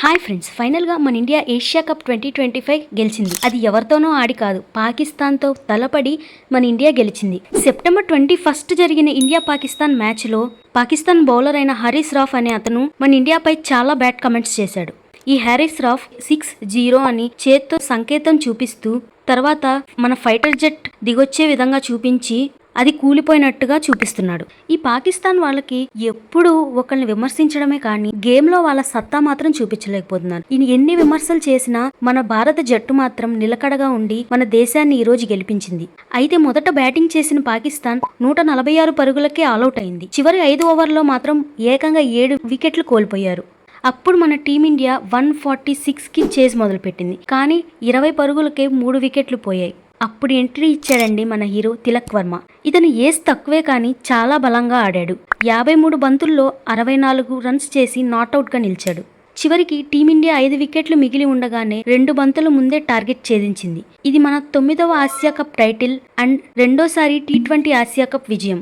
Hi friends ఫైనల్గా మన India Asia cup twenty twenty five గెలిచింది. అది ఎవరితోనో ఆడి కాదు పాకిస్తాన్తో తలపడి మన ఇండియా గెలిచింది. సెప్టెంబర్ ట్వంటీ ఫస్ట్ జరిగిన ఇండియా పాకిస్తాన్ మ్యాచ్లో పాకిస్తాన్ బౌలర్ అయిన హరీస్ రాఫ్ అనే అతను మన ఇండియాపై చాలా బ్యాడ్ కమెంట్స్ చేశాడు. ఈ హ్యారీస్ రాఫ్ సిక్స్ జీరో అని చేత్తో సంకేతం చూపిస్తూ తర్వాత మన ఫైటర్ జెట్ దిగొచ్చే విధంగా చూపించి అది కూలిపోయినట్టుగా చూపిస్తున్నాడు. ఈ పాకిస్తాన్ వాళ్ళకి ఎప్పుడు ఒకరిని విమర్శించడమే కానీ గేమ్లో వాళ్ళ సత్తా మాత్రం చూపించలేకపోతున్నారు. ఈయన ఎన్ని విమర్శలు చేసినా మన భారత జట్టు మాత్రం నిలకడగా ఉండి మన దేశాన్ని ఈ రోజు గెలిపించింది. అయితే మొదట బ్యాటింగ్ చేసిన పాకిస్తాన్ నూట నలభై ఆరు పరుగులకే ఆల్అౌట్ అయింది. చివరి ఐదు ఓవర్లో మాత్రం ఏకంగా ఏడు వికెట్లు కోల్పోయారు. అప్పుడు మన టీమిండియా వన్ ఫార్టీ సిక్స్కి చేజ్ మొదలుపెట్టింది. కానీ ఇరవై పరుగులకే మూడు వికెట్లు పోయాయి. అప్పుడు ఎంట్రీ ఇచ్చాడండి మన హీరో తిలక్ వర్మ. ఇతను ఏస్ తక్కువే కానీ చాలా బలంగా ఆడాడు. యాభై మూడు బంతుల్లో అరవై నాలుగు రన్స్ చేసి నాట్అవుట్గా నిలిచాడు. చివరికి టీమిండియా ఐదు వికెట్లు మిగిలి ఉండగానే రెండు బంతుల ముందే టార్గెట్ ఛేదించింది. ఇది మన తొమ్మిదవ ఆసియా కప్ టైటిల్ అండ్ రెండోసారి టీ ట్వంటీ ఆసియా కప్ విజయం.